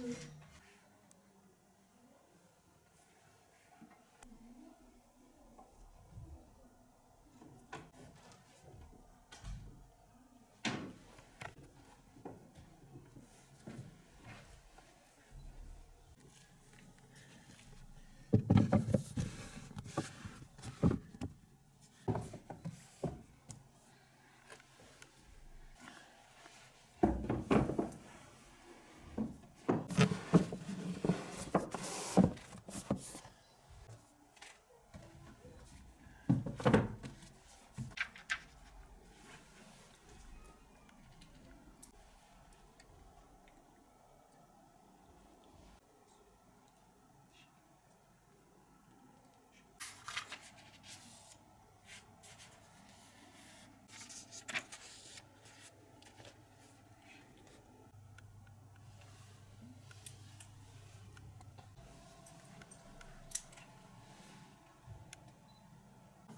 Mm-hmm.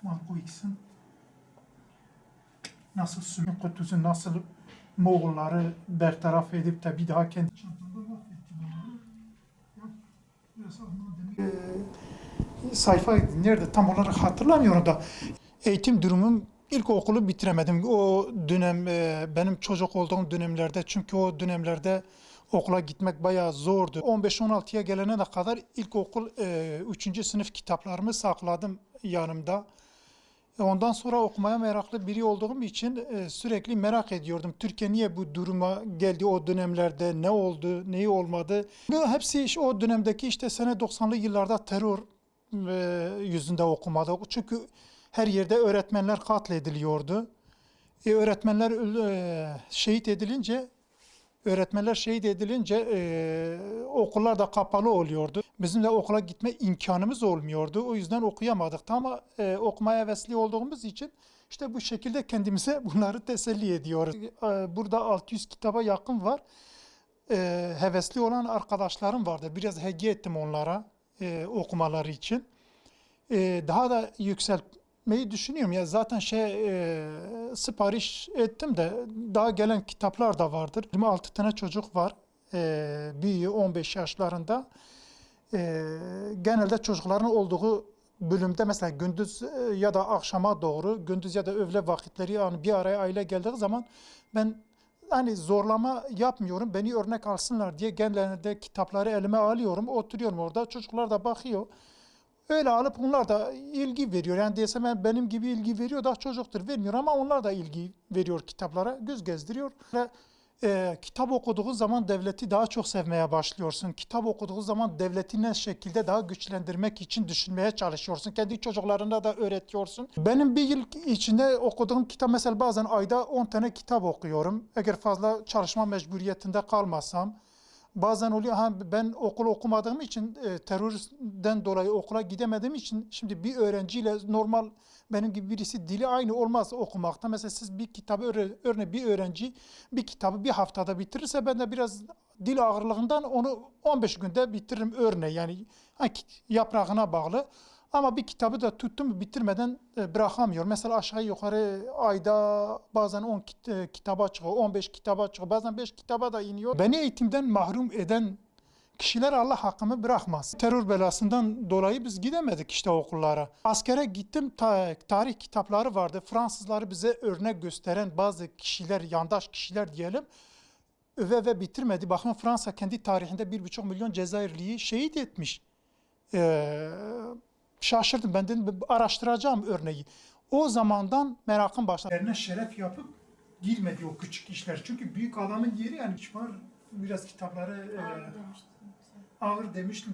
Marco X'in nasıl sümük kutusu, nasıl Moğolları bertaraf edip de bir daha kendi demek. Ee, sayfa nerede tam olarak hatırlamıyorum da eğitim durumum ilkokulu bitiremedim. O dönem e, benim çocuk olduğum dönemlerde çünkü o dönemlerde okula gitmek bayağı zordu. 15-16'ya gelene de kadar ilkokul 3. sınıf kitaplarımı sakladım yanımda. E, Ondan sonra okumaya meraklı biri olduğum için e, sürekli merak ediyordum. Türkiye niye bu duruma geldi o dönemlerde, ne oldu, neyi olmadı. Bu hepsi işte o dönemdeki işte sene 90'lı yıllarda terör e, yüzünde okumadı. Çünkü her yerde öğretmenler katlediliyordu. E, öğretmenler şehit edilince öğretmenler şehit edilince e, okullar da kapalı oluyordu. Bizim de okula gitme imkanımız olmuyordu. O yüzden okuyamadık. Ama e, okumaya hevesli olduğumuz için işte bu şekilde kendimize bunları teselli ediyoruz. E, burada 600 kitaba yakın var. E, hevesli olan arkadaşlarım vardı. Biraz hediye ettim onlara e, okumaları için. E, daha da yükseltmeyi düşünüyorum. Ya zaten şey e, sipariş ettim de daha gelen kitaplar da vardır. 26 tane çocuk var. E, büyüğü 15 yaşlarında. E, genelde çocukların olduğu bölümde mesela gündüz e, ya da akşama doğru, gündüz ya da öğle vakitleri yani bir araya aile geldiği zaman ben hani zorlama yapmıyorum. Beni örnek alsınlar diye genelde kitapları elime alıyorum. Oturuyorum orada. Çocuklar da bakıyor. Öyle alıp onlar da ilgi veriyor. Yani desem ben benim gibi ilgi veriyor da çocuktur vermiyor ama onlar da ilgi veriyor kitaplara. Göz gezdiriyor. Ve e, kitap okuduğun zaman devleti daha çok sevmeye başlıyorsun. Kitap okuduğun zaman devleti ne şekilde daha güçlendirmek için düşünmeye çalışıyorsun. Kendi çocuklarına da öğretiyorsun. Benim bir yıl içinde okuduğum kitap mesela bazen ayda 10 tane kitap okuyorum. Eğer fazla çalışma mecburiyetinde kalmasam. Bazen oluyor ha ben okul okumadığım için e, teröristten dolayı okula gidemediğim için şimdi bir öğrenciyle normal benim gibi birisi dili aynı olmaz okumakta. Mesela siz bir kitabı örneğin bir öğrenci bir kitabı bir haftada bitirirse ben de biraz dil ağırlığından onu 15 günde bitiririm örneğin yani yaprağına bağlı. Ama bir kitabı da tuttum bitirmeden e, bırakamıyorum. Mesela aşağı yukarı ayda bazen 10 kit e, kitaba çıkıyor, 15 kitaba çıkıyor, bazen 5 kitaba da iniyor. Beni eğitimden mahrum eden kişiler Allah hakkımı bırakmaz. Terör belasından dolayı biz gidemedik işte okullara. Askere gittim, ta- tarih kitapları vardı. Fransızları bize örnek gösteren bazı kişiler, yandaş kişiler diyelim. Öve ve bitirmedi. Bakın Fransa kendi tarihinde 1,5 milyon Cezayirliyi şehit etmiş. Ee, şaşırdım. Ben dedim araştıracağım örneği. O zamandan merakım başladı. Yerine şeref yapıp girmedi o küçük işler. Çünkü büyük adamın yeri yani var biraz kitapları e, Ağır demiştim. ağır demiştim.